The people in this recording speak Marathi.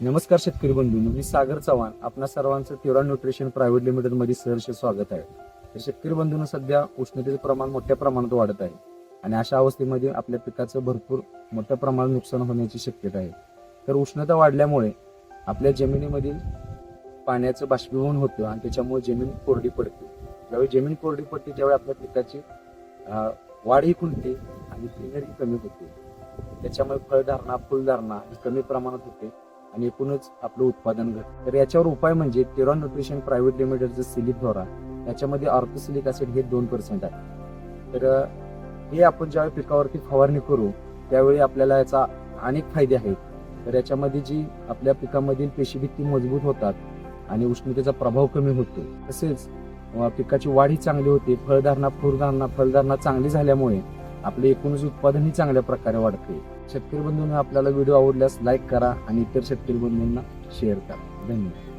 नमस्कार शेतकरी बंधू मी सागर चव्हाण. आपणा सर्वांचं तिवरा न्यूट्रिशन प्रायव्हेट लिमिटेडमध्ये सहर्ष स्वागत आहे. तर शेतकरी बंधूंना सध्या उष्णतेचं प्रमाण मोठ्या प्रमाणात वाढत आहे आणि अशा अवस्थेमध्ये आपल्या पिकाचं भरपूर मोठ्या प्रमाणात नुकसान होण्याची शक्यता आहे. तर उष्णता वाढल्यामुळे आपल्या जमिनीमधील पाण्याचं बाष्पीभवन होतं आणि त्याच्यामुळे जमीन कोरडी पडते. ज्यावेळी जमीन कोरडी पडते त्यावेळी आपल्या पिकाची वाढही खुलते आणि ग्रीनरी कमी होते. त्याच्यामुळे फळधारणा फुलधारणा ही कमी प्रमाणात होते. आणि एकूणच आपलं उत्पादन घट. तर याच्यावर उपाय म्हणजे तेरॉन न्यूट्रिशन प्रायव्हेट लिमिटेडचं सिलिक धोरा. याच्यामध्ये ऑर्थोसिलिक ऍसिड हे दोन पर्सेंट आहे. तर हे आपण ज्यावेळी पिकावरती फवारणी करू त्यावेळी आपल्याला याचा अनेक फायदे आहेत. तर याच्यामध्ये जी आपल्या पिकामधील पेशीभित्ती मजबूत होतात आणि उष्णतेचा प्रभाव कमी होतो. तसेच पिकाची वाढ ही चांगली होते. फळधारणा फुलधारणा फलधारणा चांगली झाल्यामुळे आपले एकूणच उत्पादनही चांगल्या प्रकारे वाढते. शेतकरी बंधूंना आपल्याला व्हिडिओ आवडल्यास लाईक करा आणि इतर शेतकरी बंधूंना शेअर करा. धन्यवाद.